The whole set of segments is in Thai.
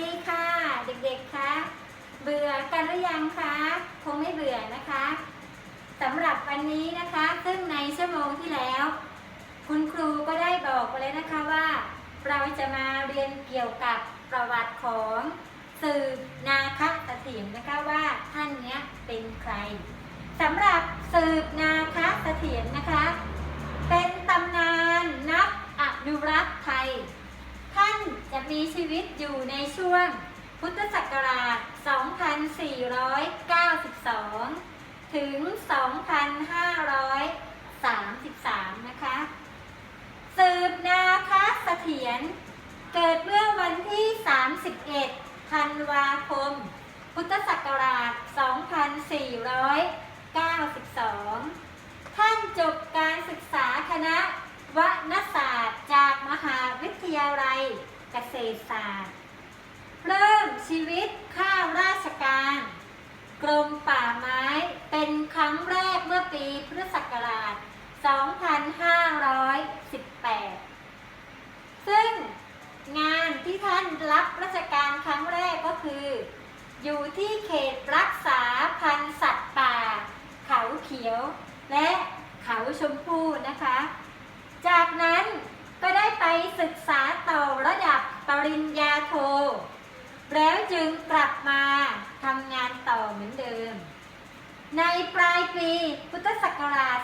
ดีค่ะ เด็กๆคะเบื่อกันหรือยังคะคงไม่เบื่อนะคะสำหรับวันนี้นะคะซึ่งในชั่วโมงที่แล้ว คุณครูก็ได้บอกไปเลยนะคะว่า เราจะมาเรียนเกี่ยวกับประวัติของสืบนาคเสถียรนะคะว่าท่านเนี้ยเป็นใครสำหรับสืบนาคเสถียรนะคะ เป็นตำนานนักอนุรักษ์ไทย ท่านจะมีชีวิตอยู่ในช่วงพุทธศักราช 2 ถึง 2533 นะคะ สืบนาคเสถียรเกิดเมื่อวันที่ 31 ธันวาคม พุทธศักราช 2492 ท่านจบการศึกษาคณะวณศาสตร์จากมหาวิทยาลัยเกษตรศาสตร์ เริ่มชีวิตข้าราชการ รมป่าไม้เป็นครั้งแรกเมื่อปีพุทธศักราช 2518 ซึ่งงานที่ท่านรับราชการครั้งแรกก็คือ อยู่ที่เขตรักษาพันธุ์สัตว์ป่า เขาเขียว และเขาชมพู่นะคะ จากนั้นก็ได้ไปศึกษาต่อระดับปริญญาโท แล้วจึงกลับมา เหมือนเดิม ในปลายปีพุทธศักราช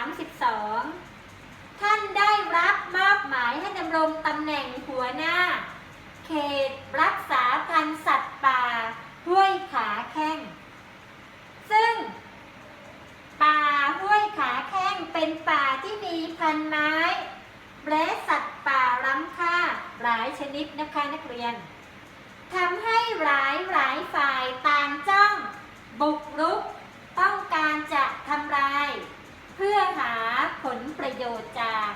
2532 ท่านได้รับมอบหมายให้ดำรงตำแหน่งหัวหน้า เขตรักษาพันธุ์สัตว์ป่าห้วยขาแข้ง ซึ่ง ป่าห้วยขาแข้งเป็นป่าที่มีพันไม้และสัตว์ป่าล้ำค่าหลายชนิดนะคะนักเรียน ทำให้หลายหลายฝ่ายต่างจ้อง บุกรุก ต้องการจะทำลาย เพื่อหาผลประโยชน์จาก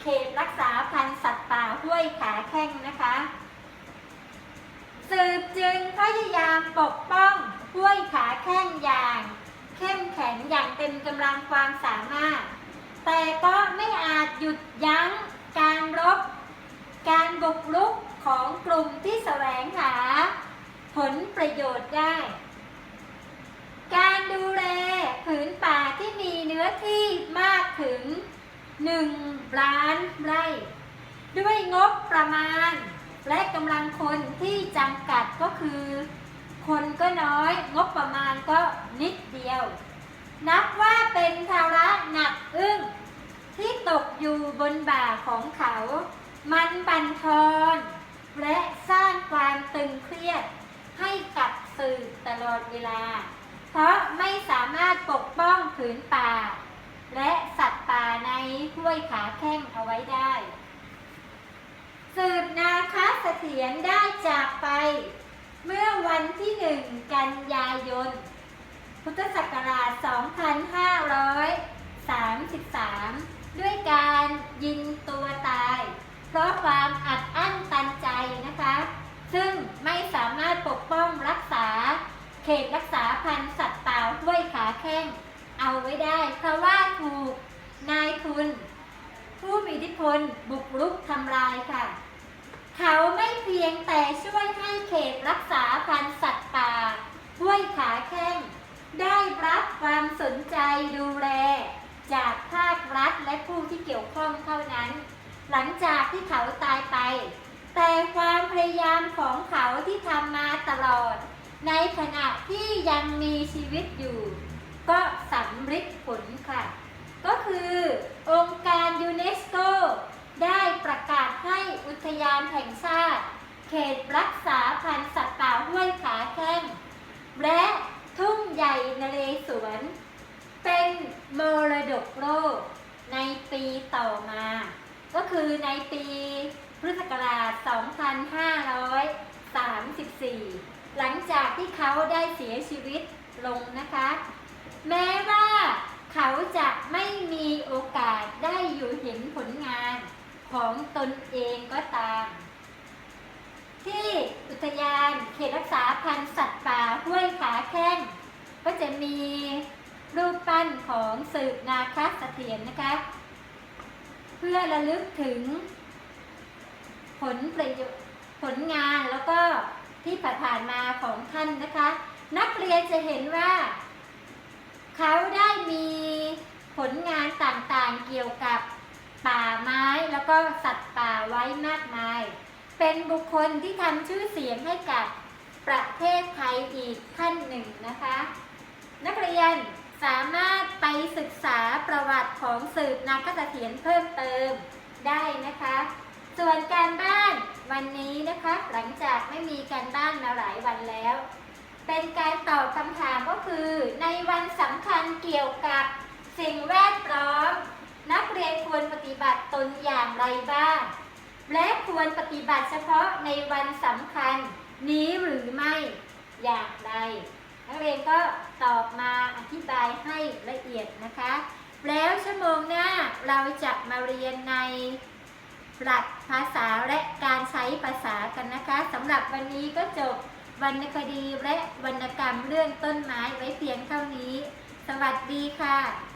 เขตรักษาพันธุ์สัตว์ป่าห้วยขาแข้งนะคะ สืบจึงพยายามปกป้องห้วยขาแข้งอย่าง เข้มแข็งอย่างเต็มกำลังความสามารถ แต่ก็ไม่อาจหยุดยั้งการรบ การบุกรุก ของกลุ่มที่แสวงหา ผลประโยชน์ได้ การดูแลผืนป่าที่มีเนื้อที่มากถึง 1 ล้านไร่ ด้วยงบประมาณ และกำลังคนที่จำกัดก็คือ คนก็น้อยงบประมาณก็นิดเดียว นับว่าเป็นภาระหนักอึ้งที่ตกอยู่บนบ่าของเขา มันบันทอน และสร้างความตึงเครียดให้กับสื่อตลอดเวลา เพราะไม่สามารถปกป้องผืนป่า และสัตว์ป่าในห้วยขาแข้งเอาไว้ได้ สืบนาคเสถียรได้จากไป เมื่อวันที่หนึ่งกันยายน พุทธศักราช 2533 ด้วยการยิงตัวตาย เพราะความอัดอั้นตันใจนะคะ ซึ่งไม่สามารถปกป้องรักษา เขตรักษาพันธุ์สัตว์ป่าห้วยขาแข้งเอา ได้เพราะว่าถูกนายทุน ผู้มีอิทธิพลบุกรุกทำลายค่ะ เขาไม่เพียงแต่ช่วยให้เขตรักษาพันธุ์สัตว์ป่าห้วยขาแข้ง ได้รับความสนใจดูแล จากภาครัฐและผู้ที่เกี่ยวข้องเท่านั้น หลังจากที่เขาตายไป แต่ความพยายามของเขาที่ทำมาตลอด ในขณะที่ยังมีชีวิตอยู่ ก็สำฤทธิ์ผลค่ะ ก็คือองค์การยูเนสโกได้ประกาศให้อุทยานแห่งชาติ เขตรักษาพันธุ์สัตว์ป่าห้วยขาแข้งและทุ่งใหญ่นเรศวร เป็นมรดกโลกในปีต่อมา ก็คือในปีพุทธศักราช 2534 หลังจากที่เขาได้เสียชีวิตลงนะคะ แม้ว่าเขาจะไม่มีโอกาสได้อยู่ เห็นผลงานของตนเองก็ตาม ที่อุทยานเขตรักษาพันธุ์สัตว์ป่าห้วยขาแข้งก็จะมีรูปปั้นของสืบนาคเสถียรนะคะ เพื่อระลึกถึง ผลประโยชน์ผลงานแล้วก็ที่ผ่านมาของท่านนะคะ นักเรียนจะเห็นว่า เขาได้มีผลงานต่างๆเกี่ยวกับ ป่าไม้แล้วก็สัตว์ป่าไว้มากมาย เป็นบุคคลที่ทำชื่อเสียงให้กับประเทศไทยอีกขั้นหนึ่งนะคะ นักเรียนสามารถไปศึกษาประวัติของสืบนาคเสถียรเพิ่มเติมได้นะคะ ส่วนการบ้านวันนี้นะคะ หลังจากไม่มีการบ้านมาหลายวันแล้ว เป็นการตอบคำถามก็คือ ในวันสำคัญเกี่ยวกับสิ่งแวดล้อม นักเรียนควรปฏิบัติตนอย่างไรบ้าง และควรปฏิบัติเฉพาะในวันสำคัญนี้หรือไม่อย่างไร นักเรียนก็ตอบมาอธิบายให้ละเอียดนะคะ แล้วชั่วโมงหน้าเราจะมาเรียนในหลักภาษาและการใช้ภาษากันนะคะสำหรับวันนี้ก็จบวรรณคดีและวรรณกรรมเรื่องต้นไม้ไว้เพียงเท่านี้ สวัสดีค่ะ